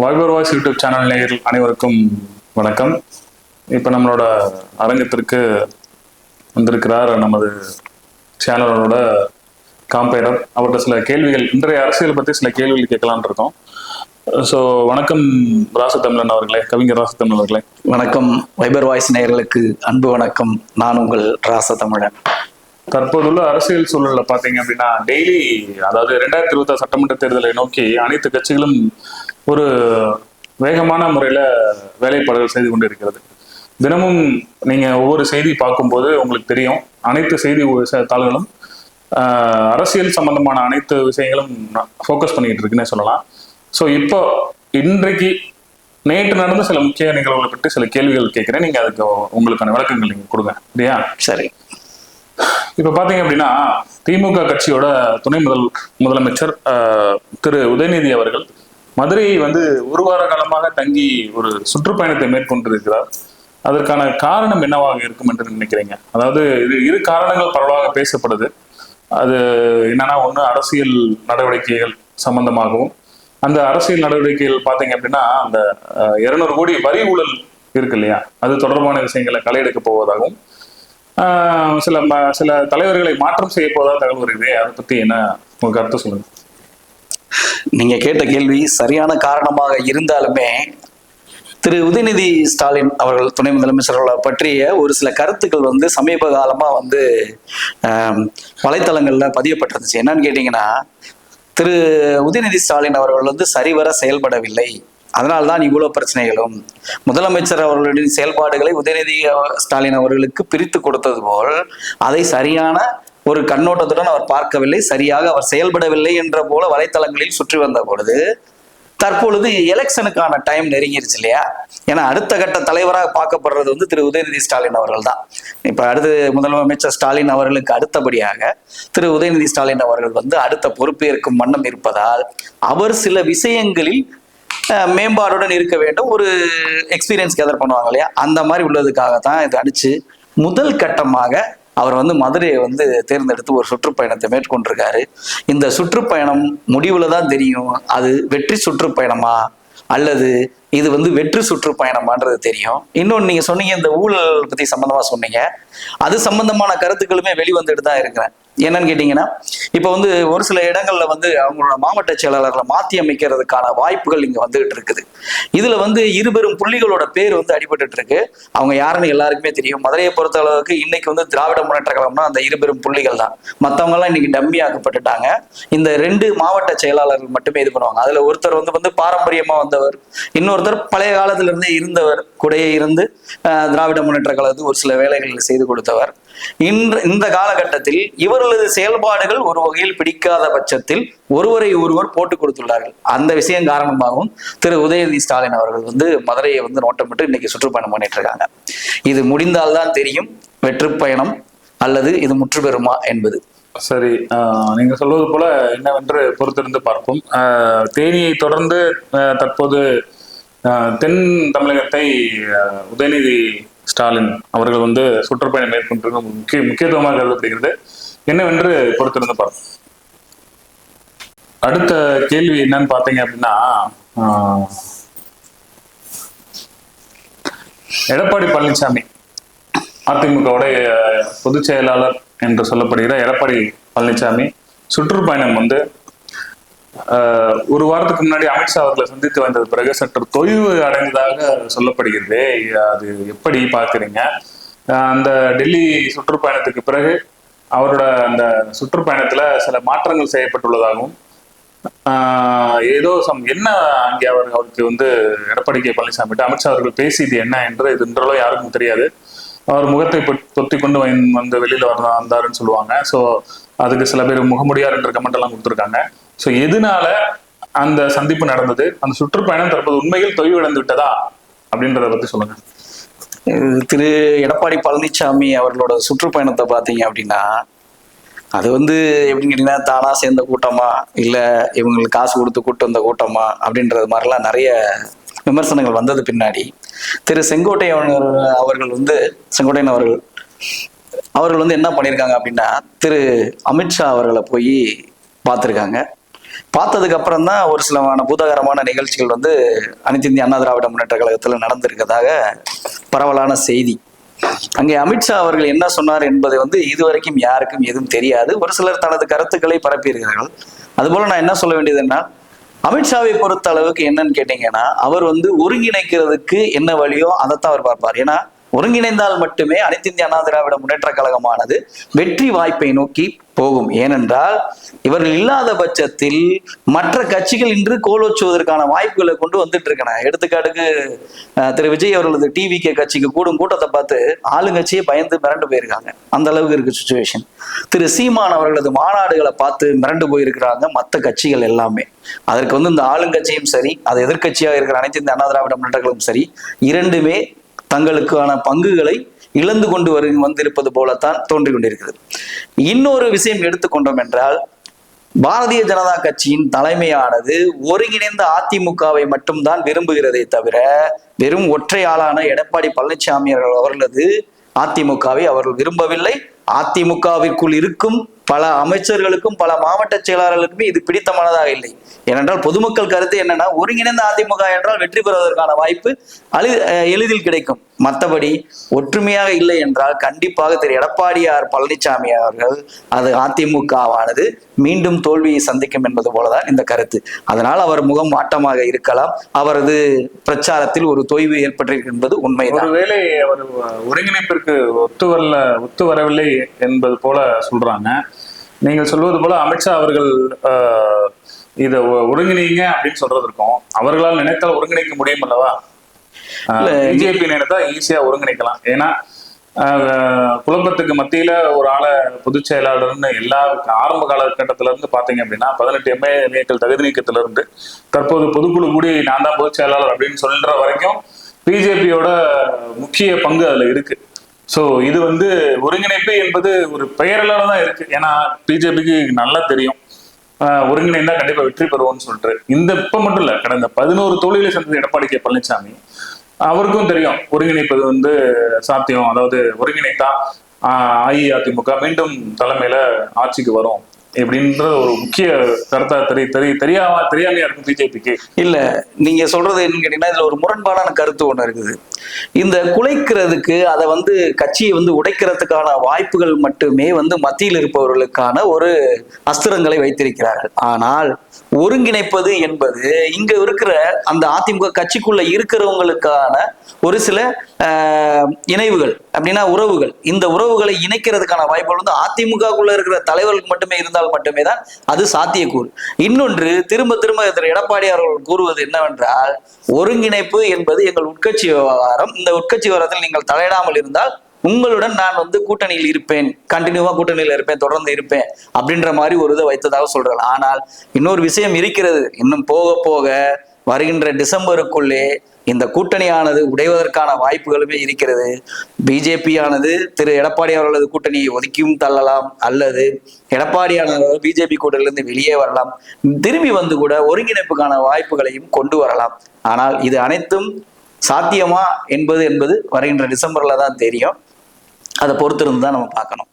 Wiper voice YouTube channel நேயர்கள் அனைவருக்கும் வணக்கம். இப்போ நம்மளோட அரங்கத்திற்கு வந்திருக்கிறார் நமது சேனலோட காம்பைரர் அவர்கிட்ட சில கேள்விகள் இன்றைய அரசியல் பற்றி சில கேள்விகள் கேட்கலாம்னு இருக்கோம். ஸோ வணக்கம் ராசத்தமிழன் அவர்களே கவிஞர் ராசத்தமிழன் அவர்களே. வணக்கம் வைபர் வாய்ஸ் நேயர்களுக்கு அன்பு வணக்கம். நான் உங்கள் ராச தமிழன். தற்போதுள்ள அரசியல் சூழல்ல பாத்தீங்க அப்படின்னா டெய்லி அதாவது ரெண்டாயிரத்தி இருபத்தி சட்டமன்ற தேர்தலை நோக்கி அனைத்து கட்சிகளும் ஒரு வேகமான முறையில வேலைப்பாடுகள் செய்து கொண்டிருக்கிறது. தினமும் நீங்க ஒவ்வொரு செய்தி பார்க்கும்போது உங்களுக்கு தெரியும். அனைத்து செய்தி தாள்களும் அரசியல் சம்பந்தமான அனைத்து விஷயங்களும் ஃபோக்கஸ் பண்ணிக்கிட்டு இருக்குன்னே சொல்லலாம். ஸோ இப்போ இன்றைக்கு நேற்று நடந்த சில முக்கிய நிகழ்வுகளை பற்றி சில கேள்விகள் கேட்கிறேன். நீங்க அதுக்கு உங்களுக்கான விளக்கங்கள் நீங்க கொடுங்க. இல்லையா? சரி. இப்ப பாத்தீங்க அப்படின்னா திமுக கட்சியோட துணை முதல் முதலமைச்சர் திரு உதயநிதி அவர்கள் மதுரையை வந்து ஒரு வார காலமாக தங்கி ஒரு சுற்றுப்பயணத்தை மேற்கொண்டிருக்கிறார். அதற்கான காரணம் என்னவாக இருக்கும் என்று நினைக்கிறீங்க? அதாவது இது இரு காரணங்கள் பரவலாக பேசப்படுது. அது என்னன்னா ஒண்ணு அரசியல் நடவடிக்கைகள் சம்பந்தமாகவும் அந்த அரசியல் நடவடிக்கைகள் பார்த்தீங்க அப்படின்னா அந்த இருநூறு கோடி வரி ஊழல் இருக்கு இல்லையா? அது தொடர்பான விஷயங்களை களையெடுக்க போவதாகவும் ஆஹ் சில சில தலைவர்களை மாற்றம் செய்ய போவதாக தகவல் வருது. அதை பத்தி என்ன உங்க கருத்து சொல்லுங்க. நீங்க கேட்ட கேள்வி சரியான காரணமாக இருந்தாலுமே திரு உதயநிதி ஸ்டாலின் அவர்கள் துணை முதலமைச்சர்களை பற்றிய ஒரு சில கருத்துக்கள் வந்து சமீப காலமா வந்து வலைத்தளங்களில் வலைத்தளங்கள்ல பதியப்பட்டிருந்துச்சு. என்னன்னு கேட்டீங்கன்னா திரு உதயநிதி ஸ்டாலின் அவர்கள் வந்து சரிவர செயல்படவில்லை. அதனால்தான் இவ்வளோ பிரச்சனைகளும். முதலமைச்சர் அவர்களுடைய செயல்பாடுகளை உதயநிதி ஸ்டாலின் அவர்களுக்கு பிரித்து கொடுத்தது போல் அதை சரியான ஒரு கண்ணோட்டத்துடன் அவர் பார்க்கவில்லை சரியாக அவர் செயல்படவில்லை என்ற போல வலைத்தளங்களில் சுற்றி வந்த பொழுது தற்பொழுது எலெக்ஷனுக்கான டைம் நெருங்கிருச்சு இல்லையா? ஏன்னா அடுத்த கட்ட தலைவராக பார்க்கப்படுறது வந்து திரு. உதயநிதி ஸ்டாலின் அவர்கள் தான் இப்ப அடுத்து முதலமைச்சர் ஸ்டாலின் அவர்களுக்கு அடுத்தபடியாக திரு. உதயநிதி ஸ்டாலின் அவர்கள் வந்து அடுத்த பொறுப்பேற்கும் வண்ணம் இருப்பதால் அவர் சில விஷயங்களில் மேம்பாடுடன் இருக்க வேண்டும். ஒரு எக்ஸ்பீரியன்ஸ் கேதர் பண்ணுவாங்க இல்லையா? அந்த மாதிரி உள்ளதுக்காக தான் இது அடிச்சு முதல் கட்டமாக அவர் வந்து மதுரையை வந்து தேர்ந்தெடுத்து ஒரு சுற்றுப்பயணத்தை மேற்கொண்டிருக்காரு. இந்த சுற்றுப்பயணம் முடிவுல தான் தெரியும் அது வெற்றி சுற்றுப்பயணமா? அல்லது இது வந்து வெற்றி சுற்றுப்பயணமான்றது தெரியும். இன்னொன்று நீங்க சொன்னீங்க இந்த ஊழல் பத்தி சம்பந்தமா சொன்னீங்க. அது சம்பந்தமான கருத்துக்களுமே வெளிவந்துட்டு தான் இருக்கிறேன். என்னன்னு கேட்டீங்கன்னா இப்போ வந்து ஒரு சில இடங்கள்ல வந்து அவங்களோட மாவட்ட செயலாளர்களை மாற்றி அமைக்கிறதுக்கான வாய்ப்புகள் இங்க வந்துகிட்டு இருக்குது. இதுல வந்து இருபெரும் புள்ளிகளோட பேர் வந்து அடிபட்டு இருக்கு. அவங்க யாருன்னு எல்லாருக்குமே தெரியும். மதுரையை பொறுத்த அளவுக்கு இன்னைக்கு வந்து திராவிட முன்னேற்ற கழகம்னா அந்த இருபெரும் புள்ளிகள் தான். மற்றவங்க எல்லாம் இன்னைக்கு டம்மி ஆக்கப்பட்டுட்டாங்க. இந்த ரெண்டு மாவட்ட செயலாளர்கள் மட்டுமே இது பண்ணுவாங்க. அதுல ஒருத்தர் வந்து வந்து பாரம்பரியமா வந்தவர் இன்னொருத்தர் பழைய காலத்துல இருந்தே இருந்தவர் கூடையே இருந்து திராவிட முன்னேற்ற கழகத்துக்கு ஒரு சில வேலைகளில் செய்து கொடுத்தவர். இன்று இந்த காலகட்டத்தில் இவர்களது செயல்பாடுகள் ஒரு வகையில் பிடிக்காத பட்சத்தில் ஒருவரை ஒருவர் போட்டுக் கொடுத்துள்ளார்கள். அந்த விஷயம் காரணமாகவும் திரு உதயநிதி ஸ்டாலின் அவர்கள் வந்து மதுரையை வந்து நோட்டமிட்டு இன்னைக்கு சுற்றுப்பயணம் பண்ணிட்டு இருக்காங்க இது முடிந்தால்தான் தெரியும் வெற்றுப்பயணம் அல்லது இது முற்று பெறுமா என்பது. சரி ஆஹ், நீங்க சொல்வது போல என்னவென்று பொறுத்திருந்து பார்ப்போம். ஆஹ், தேனியை தொடர்ந்து தற்போது ஆஹ், தென் தமிழகத்தை உதயநிதி ஸ்டாலின் அவர்கள் வந்து சுற்றுப்பயணம் மேற்கொண்டிருக்க முக்கிய முக்கியத்துவமாக கருதப்படுகிறது. என்னவென்று பொறுத்திருந்து பார்ப்போம். அடுத்த கேள்வி என்னன்னு பார்த்தீங்க அப்படின்னா ஆஹ், எடப்பாடி பழனிசாமி அதிமுகவுடைய பொதுச் செயலாளர் என்று சொல்லப்படுகிற எடப்பாடி பழனிசாமி சுற்றுப்பயணம் வந்து ஒரு வாரத்துக்கு முன்னாடி அமித்ஷா அவர்களை சந்தித்து வந்தது பிறகு சற்று தொய்வு அடைந்ததாக சொல்லப்படுகிறது. அது எப்படி பார்க்குறீங்க? அந்த டெல்லி சுற்றுப்பயணத்துக்கு பிறகு அவரோட அந்த சுற்றுப்பயணத்துல சில மாற்றங்கள் செய்யப்பட்டுள்ளதாகவும் ஆஹ், ஏதோ சம் என்ன அங்கே அவர் அவருக்கு வந்து எடப்பாடி கே பழனிசாமி அமித்ஷா அவர்கள் பேசியது என்ன என்று இது இன்றளோ யாருக்கும் தெரியாது. அவர் முகத்தை தொத்தி கொண்டு வந்து- வெளியில் வெளியில வர வந்தாருன்னு சொல்லுவாங்க. ஸோ அதுக்கு சில பேர் முகமுடியார் என்ற கமெண்ட் எல்லாம் கொடுத்துருக்காங்க. ஸோ எதனால அந்த சந்திப்பு நடந்தது? அந்த சுற்றுப்பயணம் தற்போது உண்மையில் தொய்வடைந்து விட்டதா? அப்படின்றத பத்தி சொல்லுங்க. திரு. எடப்பாடி பழனிசாமி அவர்களோட சுற்றுப்பயணத்தை பார்த்தீங்க அப்படின்னா அது வந்து எப்படின்னு கேட்டீங்கன்னா தானா சேர்ந்த கூட்டமா இல்லை இவங்களுக்கு காசு கொடுத்து கூட்டு வந்த கூட்டமா அப்படின்றது மாதிரிலாம் நிறைய விமர்சனங்கள் வந்தது பின்னாடி. திரு. செங்கோட்டையன் அவர்கள் வந்து செங்கோட்டையன் அவர்கள் அவர்கள் வந்து என்ன பண்ணியிருக்காங்க அப்படின்னா திரு. அமித்ஷா அவர்களை போய் பார்த்துருக்காங்க. பார்த்ததுக்கு அப்புறம் தான் ஒரு சிலமான பூதகரமான நிகழ்ச்சிகள் வந்து அனைத்து இந்திய அண்ணா திராவிட முன்னேற்ற கழகத்தில் நடந்திருக்கதாக பரவலான செய்தி. அங்கே அமித்ஷா அவர்கள் என்ன சொன்னார் என்பது வந்து இதுவரைக்கும் யாருக்கும் எதுவும் தெரியாது. ஒரு சிலர் தனது கருத்துக்களை பரப்பியிருக்கிறார்கள். அதுபோல நான் என்ன சொல்ல வேண்டியது என்ன அமித்ஷாவை பொறுத்த அளவுக்கு என்னன்னு கேட்டீங்கன்னா அவர் வந்து ஒருங்கிணைக்கிறதுக்கு என்ன வழியோ அதைத்தான் அவர் பார்ப்பார். ஏன்னா ஒருங்கிணைந்தால் மட்டுமே அனைத்து இந்திய அண்ணா திராவிட முன்னேற்ற கழகமானது வெற்றி வாய்ப்பை நோக்கி போகும். ஏனென்றால் இவர்கள் இல்லாத பட்சத்தில் மற்ற கட்சிகள் இன்று கோலோச்சுவதற்கான வாய்ப்புகளை கொண்டு வந்துட்டு இருக்கன எடுத்துக்காட்டுக்கு திரு விஜய் அவர்களது டிவிகே கட்சிக்கு கூடும் கூட்டத்தை பார்த்து ஆளுங்கட்சியே பயந்து மிரண்டு போயிருக்காங்க. அந்த அளவுக்கு இருக்கு சுச்சுவேஷன் திரு சீமான் அவர்களது மாநாடுகளை பார்த்து மிரண்டு போயிருக்கிறாங்க மற்ற கட்சிகள் எல்லாமே. அதற்கு வந்து இந்த ஆளுங்கட்சியும் சரி அது எதிர்க்கட்சியாக இருக்கிற அனைத்து இந்த அண்ணா திராவிட முன்னேற்றங்களும் சரி இரண்டுமே தங்களுக்கான பங்குகளை இழந்து கொண்டு வரு வந்திருப்பது போலத்தான் தோன்றிக் கொண்டிருக்கிறது. இன்னொரு விஷயம் எடுத்துக்கொண்டோம் என்றால் பாரதிய ஜனதா கட்சியின் தலைமையானது ஒருங்கிணைந்த அதிமுகவை மட்டும்தான் விரும்புகிறதே தவிர வெறும் ஒற்றை ஆளான எடப்பாடி பழனிசாமி அவர்கள் அவர்களது அதிமுகவை அவர்கள் விரும்பவில்லை. அதிமுகவிற்குள் இருக்கும் பல அமைச்சர்களுக்கும் பல மாவட்ட செயலாளர்களுக்குமே இது பிடித்தமானதாக இல்லை. ஏனென்றால் பொதுமக்கள் கருத்து என்னன்னா ஒருங்கிணைந்த அதிமுக என்றால் வெற்றி பெறுவதற்கான வாய்ப்பு அழி எளிதில் கிடைக்கும். மற்றபடி ஒற்றுமையாக இல்லை என்றால் கண்டிப்பாக திரு. எடப்பாடியார் பழனிசாமி அவர்கள் அது அதிமுகவானது மீண்டும் தோல்வியை சந்திக்கும் என்பது போலதான் இந்த கருத்து. அதனால் அவர் முகம் ஆட்டமாக இருக்கலாம். அவரது பிரச்சாரத்தில் ஒரு தொய்வு ஏற்பட்டிருக்கு என்பது உண்மை ஒருவேளை அவர் ஒருங்கிணைப்பிற்கு ஒத்து வரல ஒத்து வரவில்லை என்பது போல சொல்றாங்க. நீங்கள் சொல்வது போல அமித்ஷா அவர்கள் இதை ஒருங்கிணைங்க அப்படின்னு சொல்றதற்கும் அவர்களால் நினைத்தால் ஒருங்கிணைக்க முடியும் அல்லவா? பிஜேபி நினைத்தா ஈஸியா ஒருங்கிணைக்கலாம். ஏன்னா குழப்பத்துக்கு மத்தியில ஒரு ஆளை பொதுச் செயலாளர்னு எல்லா ஆரம்ப காலகட்டத்தில இருந்து பாத்தீங்க அப்படின்னா பதினெட்டு எம்ஏக்கள் தகுதி நீக்கத்துல இருந்து தற்போது பொதுக்குழு கூடி நான் தான் பொதுச் செயலாளர் அப்படின்னு சொல்ற வரைக்கும் பிஜேபியோட முக்கிய பங்கு அதுல இருக்கு. சோ இது வந்து ஒருங்கிணைப்பு என்பது ஒரு பெயரளவு தான் இருக்கு. ஏன்னா பிஜேபிக்கு நல்லா தெரியும். ஆஹ் ஒருங்கிணைந்தா கண்டிப்பா வெற்றி பெறுவோம்னு சொல்லிட்டு. இந்த இப்ப மட்டும் இல்ல கடந்த பதினோரு தொழிலை சேர்ந்தது எடப்பாடி கே. பழனிசாமி அவருக்கும் தெரியும் ஒருங்கிணைப்பது வந்து சாத்தியம். அதாவது ஒருங்கிணைத்தா ஆஹ் அஇஅதிமுக மீண்டும் தலைமையில ஆட்சிக்கு வரும். எப்படின்ற ஒரு முக்கிய கருத்தா தெரிய தெரிய தெரியாம தெரியாமையா இருக்கும் பிஜேபிக்கு. இல்ல நீங்க சொல்றது என்னன்னு கேட்டீங்கன்னா இதுல ஒரு முரண்பாடான கருத்து ஒண்ணு இருக்குது. இந்த குலைக்கிறதுக்கு அதை வந்து கட்சியை வந்து உடைக்கிறதுக்கான வாய்ப்புகள் மட்டுமே வந்து மத்தியில் இருப்பவர்களுக்கான ஒரு அஸ்திரங்களை வைத்திருக்கிறார்கள். ஆனால் ஒருங்கிணைப்பது என்பது இங்க இருக்கிற அந்த அதிமுக கட்சிக்குள்ள இருக்கிறவங்களுக்கான ஒரு சில ஆஹ், இணைவுகள் அப்படின்னா உறவுகள். இந்த உறவுகளை இணைக்கிறதுக்கான வாய்ப்புகள் வந்து அதிமுகக்குள்ள இருக்கிற தலைவர்களுக்கு மட்டுமே இருந்தால் மட்டுமே தான் அது சாத்தியக்கூறு. இன்னொன்று திரும்ப திரும்ப திரு எடப்பாடி அவர்கள் கூறுவது என்னவென்றால் ஒருங்கிணைப்பு என்பது எங்கள் உட்கட்சி விவகாரம். இந்த உட்கட்சி விவகாரத்தில் நீங்கள் தலையிடாமல் இருந்தால் உங்களுடன் நான் வந்து கூட்டணியில் இருப்பேன் கண்டினியூவா கூட்டணியில் இருப்பேன் தொடர்ந்து இருப்பேன் அப்படின்ற மாதிரி ஒரு இதை வைத்ததாக சொல்றாங்க ஆனால் இன்னொரு விஷயம் இருக்கிறது. இன்னும் போக போக வருகின்ற டிசம்பருக்குள்ளே இந்த கூட்டணியானது உடைவதற்கான வாய்ப்புகளுமே இருக்கிறது. பிஜேபி ஆனது திரு எடப்பாடி அவர்களது கூட்டணியை ஒதுக்கியும் தள்ளலாம். அல்லது எடப்பாடியானது பிஜேபி கூட்டணியிலிருந்து வெளியே வரலாம். திரும்பி வந்து கூட ஒருங்கிணைப்புக்கான வாய்ப்புகளையும் கொண்டு வரலாம். ஆனால் இது அனைத்தும் சாத்தியமா என்பது என்பது வருகின்ற டிசம்பர்ல தான் தெரியும். அதை பொறுத்திருந்து தான் நம்ம பார்க்கணும்.